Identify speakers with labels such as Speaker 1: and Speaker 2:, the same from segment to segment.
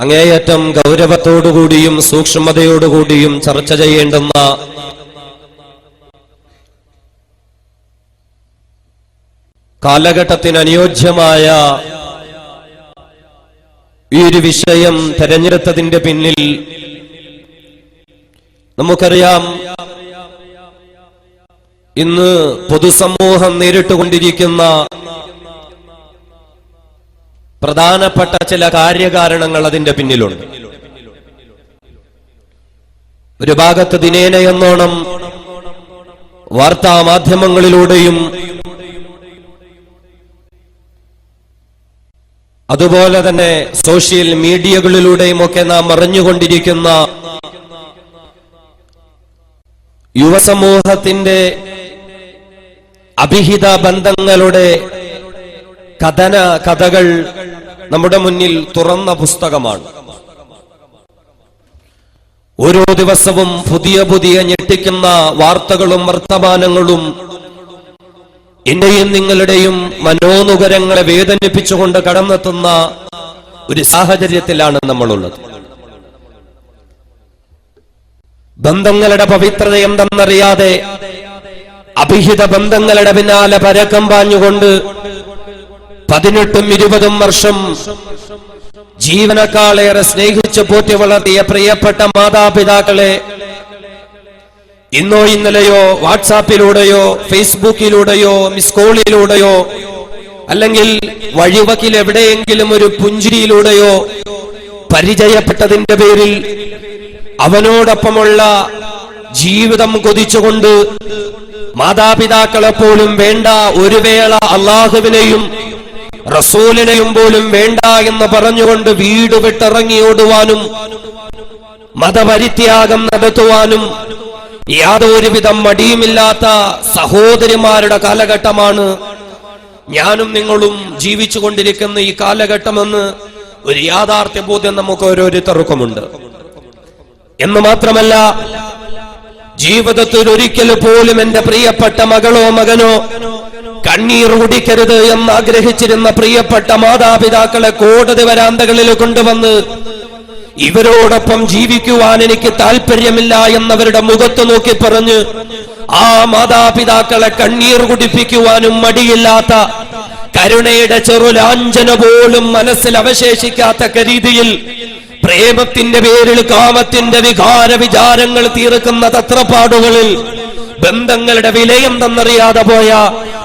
Speaker 1: അങ്ങേയറ്റം ഗൗരവത്തോടുകൂടിയും സൂക്ഷ്മതയോടുകൂടിയും ചർച്ച ചെയ്യേണ്ടുന്ന കാലഘട്ടത്തിന് അനുയോജ്യമായ ഈ ഒരു വിഷയം തെരഞ്ഞെടുത്തതിന്റെ പിന്നിൽ നമുക്കറിയാം ഇന്ന് പൊതുസമൂഹം നേരിട്ടുകൊണ്ടിരിക്കുന്ന പ്രധാനപ്പെട്ട ചില കാര്യകാരണങ്ങൾ അതിന്റെ പിന്നിലുണ്ട്. ഒരു ഭാഗത്ത് ദിനേന എന്നോണം വാർത്താ മാധ്യമങ്ങളിലൂടെയും അതുപോലെ തന്നെ സോഷ്യൽ മീഡിയകളിലൂടെയും ഒക്കെ നാം അറിഞ്ഞുകൊണ്ടിരിക്കുന്ന യുവസമൂഹത്തിന്റെ അഭിഹിത ബന്ധങ്ങളുടെ കഥന കഥകൾ നമ്മുടെ മുന്നിൽ തുറന്ന പുസ്തകമാണ്. ഓരോ ദിവസവും പുതിയ പുതിയ ഞെട്ടിക്കുന്ന വാർത്തകളും വർത്തമാനങ്ങളും എന്റെയും നിങ്ങളുടെയും മനോനുകരങ്ങളെ വേദനിപ്പിച്ചുകൊണ്ട് കടന്നെത്തുന്ന ഒരു സാഹചര്യത്തിലാണ് നമ്മളുള്ളത്. ബന്ധങ്ങളുടെ പവിത്രത എന്തെന്നറിയാതെ അഭിഹിത ബന്ധങ്ങളുടെ പിന്നാലെ പരക്കം പാഞ്ഞുകൊണ്ട് പതിനെട്ടും ഇരുപതും വർഷം ജീവനക്കാളേറെ സ്നേഹിച്ച് പോറ്റി വളർത്തിയ പ്രിയപ്പെട്ട മാതാപിതാക്കളെ ഇന്നോ ഇന്നലെയോ വാട്സാപ്പിലൂടെയോ ഫേസ്ബുക്കിലൂടെയോ മിസ് കോളിലൂടെയോ അല്ലെങ്കിൽ വഴിവക്കിൽ എവിടെയെങ്കിലും ഒരു പുഞ്ചിരിയിലൂടെയോ പരിചയപ്പെട്ടതിന്റെ പേരിൽ അവനോടൊപ്പമുള്ള ജീവിതം കൊതിച്ചുകൊണ്ട് മാതാപിതാക്കളെപ്പോലും വേണ്ട ഒരു വേള അള്ളാഹുവിനെയും റസൂലിനെയും പോലും വേണ്ട എന്ന് പറഞ്ഞുകൊണ്ട് വീട് വിട്ടിറങ്ങി ഓടുവാനും മതപരിത്യാഗം നടത്തുവാനും യാതൊരുവിധം മടിയുമില്ലാത്ത സഹോദരിമാരുടെ കാലഘട്ടമാണ് ഞാനും നിങ്ങളും ജീവിച്ചു കൊണ്ടിരിക്കുന്ന ഈ കാലഘട്ടമെന്ന് ഒരു യാഥാർത്ഥ്യ ബോധ്യം നമുക്ക് ഓരോരുത്തർക്കുമുണ്ട്. എന്ന് മാത്രമല്ല ജീവിതത്തിൽ ഒരിക്കൽ പോലും എന്റെ പ്രിയപ്പെട്ട മകളോ മകനോ കണ്ണീർ കുടിക്കരുത് എന്ന് ആഗ്രഹിച്ചിരുന്ന പ്രിയപ്പെട്ട മാതാപിതാക്കളെ കോടതി വരാന്തകളിൽ കൊണ്ടുവന്ന് ഇവരോടൊപ്പം ജീവിക്കുവാൻ എനിക്ക് താല്പര്യമില്ല എന്നവരുടെ മുഖത്ത് നോക്കി പറഞ്ഞ് ആ മാതാപിതാക്കളെ കണ്ണീർ കുടിപ്പിക്കുവാനും മടിയില്ലാത്ത കരുണയുടെ ചെറുലാഞ്ചന പോലും മനസ്സിൽ അവശേഷിക്കാത്ത രീതിയിൽ പ്രേമത്തിന്റെ പേരിൽ കാമത്തിന്റെ വികാര വിചാരങ്ങൾ തീർക്കുന്ന തത്രപ്പാടുകളിൽ ബന്ധങ്ങളുടെ വിലയം തന്നറിയാതെ പോയ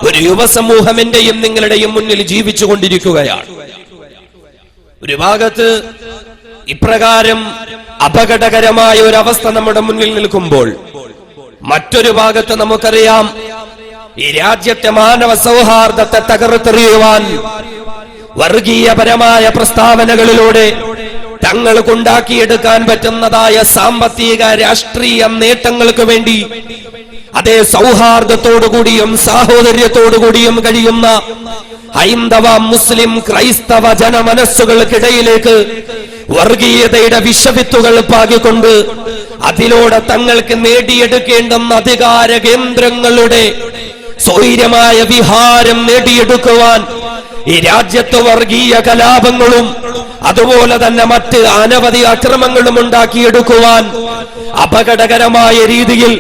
Speaker 1: ഒരു യുവസമൂഹം എന്റെയും നിങ്ങളുടെയും മുന്നിൽ ജീവിച്ചു കൊണ്ടിരിക്കുകയാണ്. ഒരു ഭാഗത്ത് ഇപ്രകാരം അപകടകരമായ ഒരു അവസ്ഥ നമ്മുടെ മുന്നിൽ നിൽക്കുമ്പോൾ മറ്റൊരു ഭാഗത്ത് നമുക്കറിയാം ഈ രാജ്യത്തെ മാനവ സൗഹാർദ്ദത്തെ തകർത്തെറിയുവാൻ വർഗീയപരമായ പ്രസ്താവനകളിലൂടെ തങ്ങൾക്കുണ്ടാക്കിയെടുക്കാൻ പറ്റുന്നതായ സാമ്പത്തിക രാഷ്ട്രീയ നേട്ടങ്ങൾക്ക് വേണ്ടി അതേ സൗഹാർദ്ദത്തോടുകൂടിയും സാഹോദര്യത്തോടുകൂടിയും കഴിയുന്ന ഹൈന്ദവ മുസ്ലിം ക്രൈസ്തവ ജനമനസ്സുകൾക്കിടയിലേക്ക് വർഗീയതയുടെ വിഷവിത്തുകൾ പാകിക്കൊണ്ട് അതിലൂടെ തങ്ങൾക്ക് നേടിയെടുക്കേണ്ടുന്ന അധികാര കേന്ദ്രങ്ങളുടെ സ്വൈര്യമായ വിഹാരം നേടിയെടുക്കുവാൻ ഈ രാജ്യത്ത് വർഗീയ കലാപങ്ങളും അതുപോലെ തന്നെ മറ്റ് അനവധി അക്രമങ്ങളും ഉണ്ടാക്കിയെടുക്കുവാൻ അപകടകരമായ രീതിയിൽ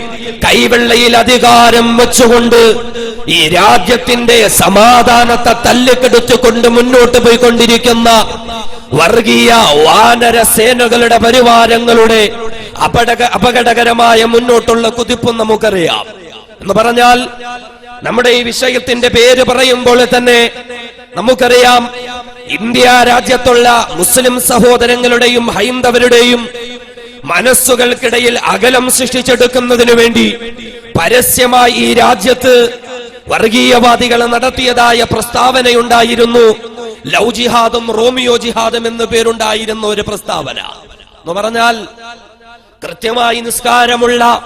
Speaker 1: കൈവെള്ളയിൽ അധികാരം വെച്ചുകൊണ്ട് ഈ രാജ്യത്തിന്റെ സമാധാനത്തെ തല്ലിക്കെടുത്തുകൊണ്ട് മുന്നോട്ട് പോയിക്കൊണ്ടിരിക്കുന്ന വർഗീയ വാനര സേനകളുടെ പരിവാരങ്ങളുടെ അപകട അപകടകരമായ മുന്നോട്ടുള്ള കുതിപ്പും നമുക്കറിയാം. എന്ന് പറഞ്ഞാൽ നമ്മുടെ ഈ വിഷയത്തിന്റെ പേര് പറയുമ്പോൾ തന്നെ നമുക്കറിയാം ഇന്ത്യ രാജ്യത്തുള്ള മുസ്ലിം സഹോദരങ്ങളുടെയും ഹൈന്ദവരുടെയും മനസ്സുകൾക്കിടയിൽ അകലം സൃഷ്ടിച്ചെടുക്കുന്നതിനു വേണ്ടി പരസ്യമായി ഈ രാജ്യത്ത് വർഗീയവാദികൾ നടത്തിയതായ പ്രസ്താവനയുണ്ടായിരുന്നു. ലവ് ജിഹാദും റോമിയോ ജിഹാദും എന്ന് പേരുണ്ടായിരുന്ന ഒരു പ്രസ്താവന. എന്ന് പറഞ്ഞാൽ കൃത്യമായി നിസ്കാരമുള്ള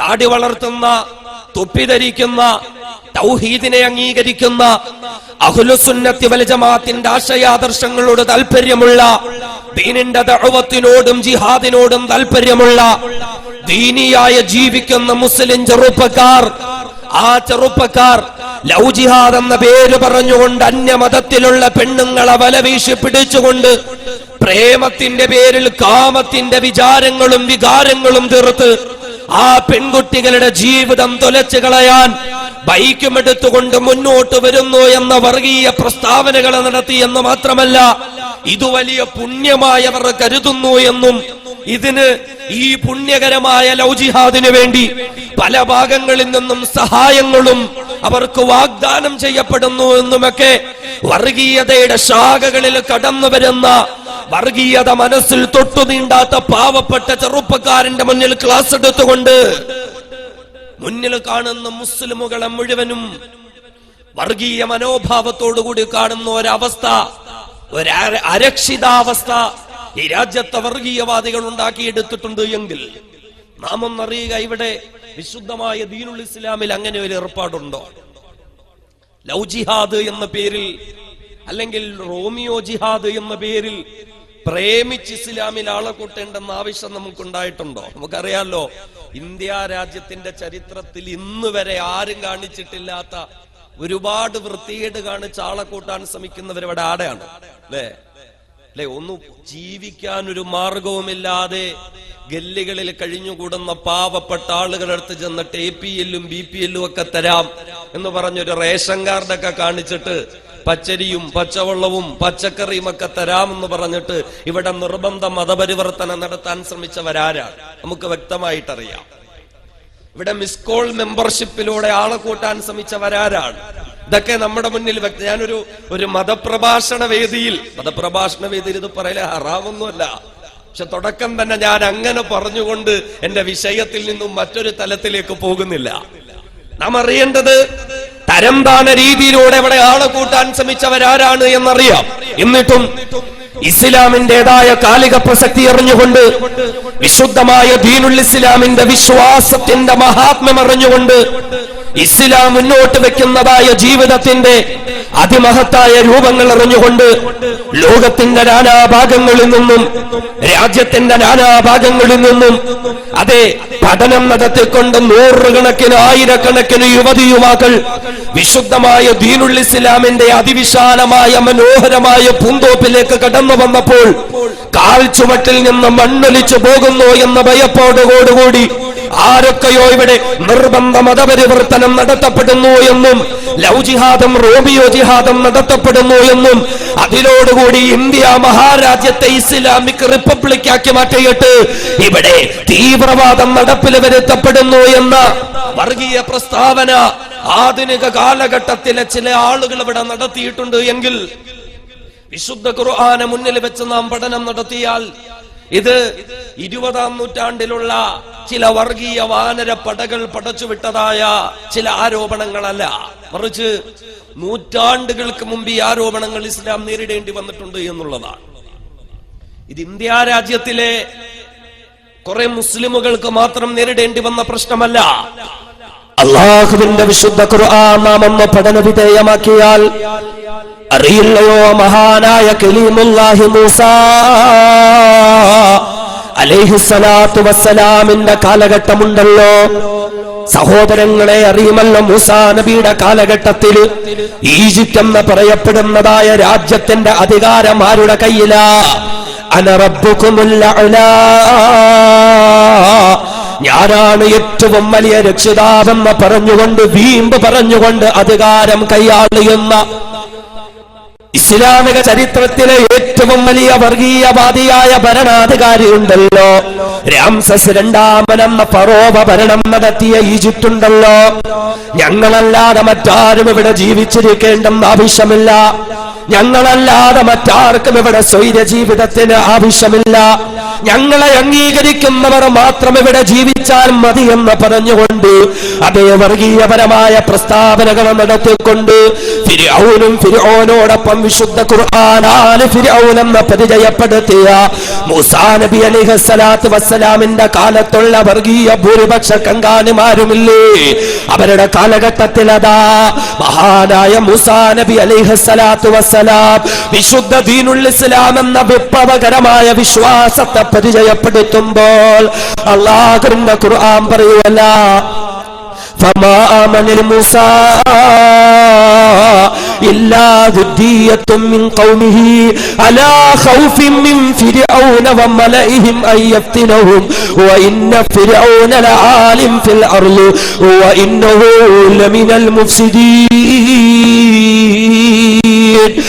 Speaker 1: താടി വളർത്തുന്ന തൊപ്പിധരിക്കുന്ന തൗഹീദിനെ അംഗീകരിക്കുന്ന അഹുലുസുന്നത്തി വൽ ജമാഅത്തിന്റെ ആശയാദർശങ്ങളോട് താല്പര്യമുള്ള ദീനിന്റെ ദഅവത്തിനോടും ജിഹാദിനോടും താല്പര്യമുള്ള ദീനിയായ ജീവിക്കുന്ന മുസ്ലിം ചെറുപ്പക്കാർ ആ ചെറുപ്പക്കാർ ലൗ ജിഹാദ് എന്ന പേര് പറഞ്ഞുകൊണ്ട് അന്യമതത്തിലുള്ള പെണ്ണുങ്ങളെ വലവീശി പിടിച്ചുകൊണ്ട് പ്രേമത്തിന്റെ പേരിൽ കാമത്തിന്റെ വിചാരങ്ങളും വികാരങ്ങളും തീർത്ത് ആ പെൺകുട്ടികളുടെ ജീവിതം തുലച്ചു കളയാൻ ബൈക്കും എടുത്തുകൊണ്ട് മുന്നോട്ട് വരുന്നു എന്ന വർഗീയ പ്രസ്താവനകൾ നടത്തി എന്ന് മാത്രമല്ല ഇത് വലിയ പുണ്യമായി അവർ കരുതുന്നു എന്നും ഇതിന് ഈ പുണ്യകരമായ ലൗജിഹാദിന് വേണ്ടി പല ഭാഗങ്ങളിൽ നിന്നും സഹായങ്ങളും അവർക്ക് വാഗ്ദാനം ചെയ്യപ്പെടുന്നു എന്നുമൊക്കെ വർഗീയതയുടെ ശാഖകളിൽ കടന്നു വരുന്ന വർഗീയത മനസ്സിൽ തൊട്ടു നീണ്ടാത്ത പാവപ്പെട്ട ചെറുപ്പക്കാരന്റെ മുന്നിൽ ക്ലാസ് എടുത്തുകൊണ്ട് മുന്നിൽ കാണുന്ന മുസ്ലിമുകളെ മുഴുവനും വർഗീയ മനോഭാവത്തോടുകൂടി കാണുന്ന ഒരവസ്ഥ ഒരു അരക്ഷിതാവസ്ഥ ഈ രാജ്യത്തെ വർഗീയവാദികൾ ഉണ്ടാക്കിയെടുത്തിട്ടുണ്ട് എങ്കിൽ നാം ഒന്നറിയുക ഇവിടെ വിശുദ്ധമായ ദീനുൽ ഇസ്ലാമിൽ അങ്ങനെ ഒരു ഏർപ്പാടുണ്ടോ? ലൗ ജിഹാദ് എന്ന പേരിൽ അല്ലെങ്കിൽ റോമിയോ ജിഹാദ് എന്ന പേരിൽ പ്രേമിച്ച് ഇസ്ലാമിൽ ആളെ കൂട്ടേണ്ടെന്ന ആവശ്യം നമുക്കുണ്ടായിട്ടുണ്ടോ? നമുക്കറിയാലോ ഇന്ത്യ രാജ്യത്തിന്റെ ചരിത്രത്തിൽ ഇന്ന് വരെ ആരും കാണിച്ചിട്ടില്ലാത്ത ഒരുപാട് വൃത്തികേട് കാണിച്ച് ആളെ കൂട്ടാൻ ശ്രമിക്കുന്നവർ ഇവിടെ ആടെയാണ്. അല്ലേ? അല്ലെ ഒന്ന് ജീവിക്കാൻ ഒരു മാർഗവുമില്ലാതെ ഗല്ലികളിൽ കഴിഞ്ഞുകൂടുന്ന പാവപ്പെട്ട ആളുകളടുത്ത് ചെന്നിട്ട് എ പി എല്ലും ബി പി എല്ലും ഒക്കെ തരാം എന്ന് പറഞ്ഞൊരു റേഷൻ കാർഡൊക്കെ കാണിച്ചിട്ട് പച്ചരിയും പച്ചവെള്ളവും പച്ചക്കറിയും ഒക്കെ തരാമെന്ന് പറഞ്ഞിട്ട് ഇവിടെ നിർബന്ധ മതപരിവർത്തനം നടത്താൻ ശ്രമിച്ചവരാരാണ് നമുക്ക് വ്യക്തമായിട്ടറിയാം. ഇവിടെ മിസ് കോൾ മെമ്പർഷിപ്പിലൂടെ ആളെ കൂട്ടാൻ ശ്രമിച്ചവരാരാണ് ഇതൊക്കെ നമ്മുടെ മുന്നിൽ വ്യക്ത ഞാനൊരു ഒരു മതപ്രഭാഷണ വേദിയിൽ മതപ്രഭാഷണ വേദിയിൽ ഇത് പറയല ഹറാമൊന്നുമല്ല. പക്ഷെ തുടക്കം തന്നെ ഞാൻ അങ്ങനെ പറഞ്ഞുകൊണ്ട് എന്റെ വിഷയത്തിൽ നിന്നും മറ്റൊരു തലത്തിലേക്ക് പോകുന്നില്ല. നാം അറിയേണ്ടത് തരംതാന രീതിയിലൂടെ ഇവിടെ ആളെ കൂട്ടാൻ ശ്രമിച്ചവരാരാണ് എന്നറിയാം. എന്നിട്ടും ഇസ്ലാമിന്റേതായ കാലിക പ്രസക്തി അറിഞ്ഞുകൊണ്ട് വിശുദ്ധമായ ദീനുൽ ഇസ്ലാമിന്റെ വിശ്വാസത്തിന്റെ മഹാത്മ്യം അറിഞ്ഞുകൊണ്ട് ഇസ്ലാം മുന്നോട്ട് വെക്കുന്നതായ ജീവിതത്തിന്റെ അതിമഹത്തായ രൂപങ്ങൾ എറിഞ്ഞുകൊണ്ട് ലോകത്തിന്റെ നാനാഭാഗങ്ങളിൽ നിന്നും രാജ്യത്തിന്റെ നാനാഭാഗങ്ങളിൽ നിന്നും അതെ പഠനം നടത്തിക്കൊണ്ട് നൂറുകണക്കിന് ആയിരക്കണക്കിന് യുവതി യുവാക്കൾ വിശുദ്ധമായ ദീനുൽ ഇസ്ലാമിന്റെ അതിവിശാലമായ മനോഹരമായ പൂന്തോപ്പിലേക്ക് കടന്നു വന്നപ്പോൾ കാൽ ചുവട്ടിൽ നിന്ന് മണ്ണൊലിച്ചു പോകുന്നു എന്ന ഭയപ്പോടുകൂടി ആരൊക്കെയോ ഇവിടെ നിർബന്ധ മതപരിവർത്തനം നടത്തപ്പെടുന്നു എന്നും ലവ് ജിഹാദം റോബിയോ ജിഹാദം നടത്തപ്പെടുന്നു എന്നും അതിനോടുകൂടി ഇന്ത്യ മഹാരാജ്യത്തെ ഇസ്ലാമിക് റിപ്പബ്ലിക് ആക്കി മാറ്റിയിട്ട് ഇവിടെ തീവ്രവാദം നടപ്പിൽ വരുത്തപ്പെടുന്നു എന്ന വർഗീയ പ്രസ്താവന ആധുനിക കാലഘട്ടത്തിലെ ചില ആളുകൾ ഇവിടെ നടത്തിയിട്ടുണ്ട് എങ്കിൽ വിശുദ്ധ ഖുർആനെ മുന്നിൽ വെച്ച് നാം പഠനം നടത്തിയാൽ ഇത് ഇരുപതാം നൂറ്റാണ്ടിലുള്ള ചില വർഗീയ വാനര പടകൾ പടച്ചുവിട്ടതായ ചില ആരോപണങ്ങളല്ല. മറിച്ച് നൂറ്റാണ്ടുകൾക്ക് മുമ്പ് ഈ ആരോപണങ്ങൾ ഇസ്ലാം നേരിടേണ്ടി വന്നിട്ടുണ്ട് എന്നുള്ളതാണ്. ഇത് ഇന്ത്യ രാജ്യത്തിലെ കുറെ മുസ്ലിമുകൾക്ക് മാത്രം നേരിടേണ്ടി വന്ന പ്രശ്നമല്ല. അള്ളാഹുവിന്റെ വിശുദ്ധ ഖുർആൻ നാം ഒന്ന് പഠന വിധേയമാക്കിയാൽ അറിയില്ലയോ മഹാനായ കലീമുല്ലാഹി മൂസ. അലൈഹിസ്സലാത്തു വസ്സലാമിന്റെ കാലഘട്ടമുണ്ടല്ലോ. സഹോദരങ്ങളെ അറിയുമല്ലോ മൂസാ നബിയുടെ കാലഘട്ടത്തിൽ ഈജിപ്റ്റ് എന്ന് പറയപ്പെടുന്നതായ രാജ്യത്തിന്റെ അധികാരം ആരുടെ കയ്യിലാ? ഞാനാണ് ഏറ്റവും വലിയ രക്ഷിതാവെന്ന് പറഞ്ഞുകൊണ്ട് വീമ്പ് പറഞ്ഞുകൊണ്ട് അധികാരം കൈയാളിയുന്ന ഇസ്ലാമിക ചരിത്രത്തിലെ ഏറ്റവും വലിയ വർഗീയവാദിയായ ഭരണാധികാരി ഉണ്ടല്ലോ രാംസസ് രണ്ടാമനെന്ന ഫറോവ ഭരണം നടത്തിയ ഈജിപ്റ്റ് ഉണ്ടല്ലോ ഞങ്ങളല്ലാതെ മറ്റാരും ഇവിടെ ജീവിച്ചിരിക്കേണ്ടെന്ന് ആവശ്യമില്ല. ഞങ്ങളല്ലാതെ മറ്റാർക്കും ഇവിടെ സ്വൈര ജീവിതത്തിന് ആവശ്യമില്ല. ഞങ്ങളെ അംഗീകരിക്കുന്നവർ മാത്രം ഇവിടെ ജീവിച്ചാൽ മതി എന്ന് പറഞ്ഞുകൊണ്ട് അതേ വർഗീയപരമായ പ്രസ്താവനകൾ നടത്തിക്കൊണ്ട് ഫിർഔനും ഫിർഔനോടൊപ്പം വിശുദ്ധ ഖുർആനാണ് ഫിർഔൻ എന്ന പരിചയപ്പെടുത്തിയ മൂസാ നബി അലിഹ സ്വലാത്തു വസ്സലാമിന്റെ കാലത്തുള്ള വർഗീയ ഭൂരിപക്ഷ കങ്കാനുമാരുമില്ലേ അവരുടെ കാലഘട്ടത്തിൽ അതാ മഹാനായ മൂസാ നബി അലിഹ സ്വലാത്തു വസ്സലാം വിശുദ്ധ ദീനുൽ ഇസ്ലാം എന്ന വിപ്ലവകരമായ വിശ്വാസത്തെ പരിചയപ്പെടുത്തുമ്പോൾ അള്ളാഹുവിന്റെ ഖുർആൻ പറയുവല്ല فما آمن لموسى إلا ذرية من قومه على خوف من فرعون وملئهم أن يفتنهم وإن فرعون لعالم في الأرض وإنه لمن المفسدين